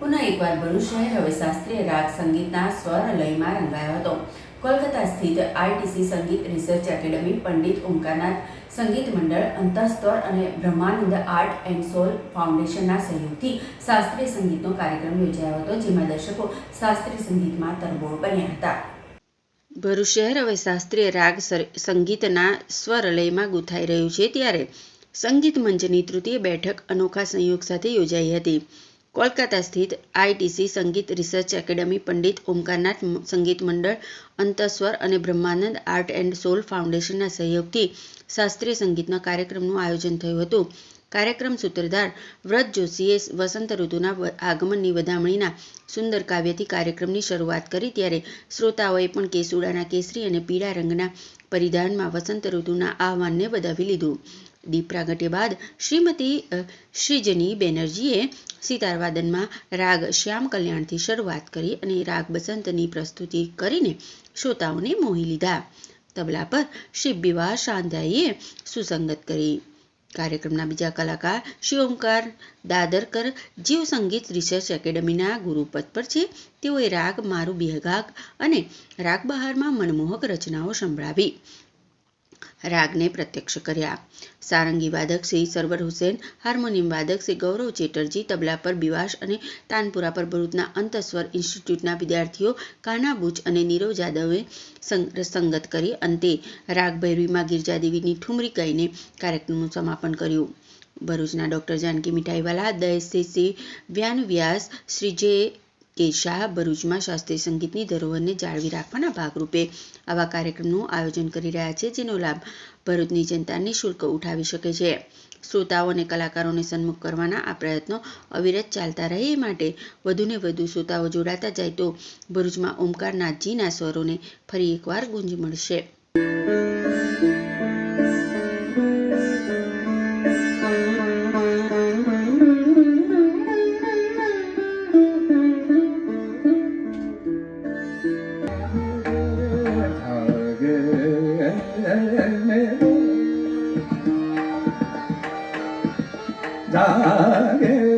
પુનઃ એકવાર ભરૂચ શહેર હવે શાસ્ત્રીય રાગ સંગીતના સ્વર લયમાં રંગાયો હતો. કોલકાતા સ્થિત આઈટીસી સંગીત રિસર્ચ એકેડમી પંડિત ઓમકારનાથ સંગીત મંડળ અંતઃસ્તર અને બ્રહ્માનંદ આર્ટ એન્ડ સોલ ફાઉન્ડેશનના સહયોગથી શાસ્ત્રીય સંગીતનો કાર્યક્રમ યોજાયો હતો, જેમાં દર્શકો શાસ્ત્રીય સંગીતમાં તરબોળ બન્યા હતા. ભરૂચ શહેર હવે શાસ્ત્રીય રાગ સંગીતના સ્વર લયમાં ગૂંથાઈ રહ્યું છે, ત્યારે સંગીત મંચની તૃતીય બેઠક અનોખા સંયોગ સાથે યોજાઈ હતી. કોલકાતા સ્થિત આઈટીસી સંગીત રિસર્ચ એકેડેમી પંડિત ઓમકારનાથ સંગીત મંડળ, અંતસ્વર અને બ્રહ્માનંદ આર્ટ એન્ડ સોલ ફાઉન્ડેશનના સહયોગથી શાસ્ત્રીય સંગીતના કાર્યક્રમનું આયોજન થયું હતું. કાર્યક્રમ સૂત્રધાર વ્રત જોશીએ વસંત ઋતુના આગમનની વધામણીના સુંદર કાવ્યથી કાર્યક્રમની શરૂઆત કરી, ત્યારે શ્રોતાઓએ પણ કેસુડાના કેસરી અને પીળા રંગના પરિધાનમાં વસંત ઋતુના આહવાનને વધાવી લીધું. દીપ પ્રાગટ્ય બાદ શ્રીમતી શ્રીજની બેનર્જીએ સિતારવાદનમાં રાગ શ્યામ કલ્યાણથી શરૂઆત કરી અને રાગ બસંતની પ્રસ્તુતિ કરીને શ્રોતાઓને મોહી લીધા. તબલા પર શ્રી બિવા શાંધાઈએ સુસંગત કરી. કાર્યક્રમના બીજા કલાકાર શ્રી ઓમકાર દાદરકર જીવ સંગીત રિસર્ચ એકેડમીના ગુરુપદ પર છે. તેઓએ રાગ, મારું બિહગાગ અને રાગ બહારમાં મનમોહક રચનાઓ સંભળાવી. રાગને પ્રત્યક્ષ કર્યા. સારંગી વાદક શ્રી સરવર હુસેન, હાર્મોનિયમ વાદક શ્રી ગૌરવ ચેટર્જી, તબલા પર બિવાશ અને તાનપુરા પર ભરૂચના અંતસ્વર ઇન્સ્ટિટ્યૂટના વિદ્યાર્થીઓ કાના બુચ અને નીરવ જાદવે સંગત કરી અંતે રાગ ભૈરવીમાં ગિરજાદેવીની ઠુમરી ગાઈને કાર્યક્રમનું સમાપન કર્યું. ભરૂચના ડોક્ટર જાનકી મીઠાઈવાલા દયશ્રી શ્રી વ્યાન વ્યાસ, શ્રી જે કે શાહ ભરૂચમાં શાસ્ત્રીય સંગીતની ધરોહરને જાળવી રાખવાના ભાગરૂપે આવા કાર્યક્રમનું આયોજન કરી રહ્યા છે, જેનો લાભ ભરૂચની જનતા નિઃશુલ્ક ઉઠાવી શકે છે. શ્રોતાઓ અને કલાકારોને સન્મુખ કરવાના આ પ્રયત્નો અવિરત ચાલતા રહે એ માટે વધુને વધુ શ્રોતાઓ જોડાતા જાય તો ભરૂચમાં ઓમકારનાથજીના સ્વરોને ફરી એકવાર ગુંજ મળશે. Yeah.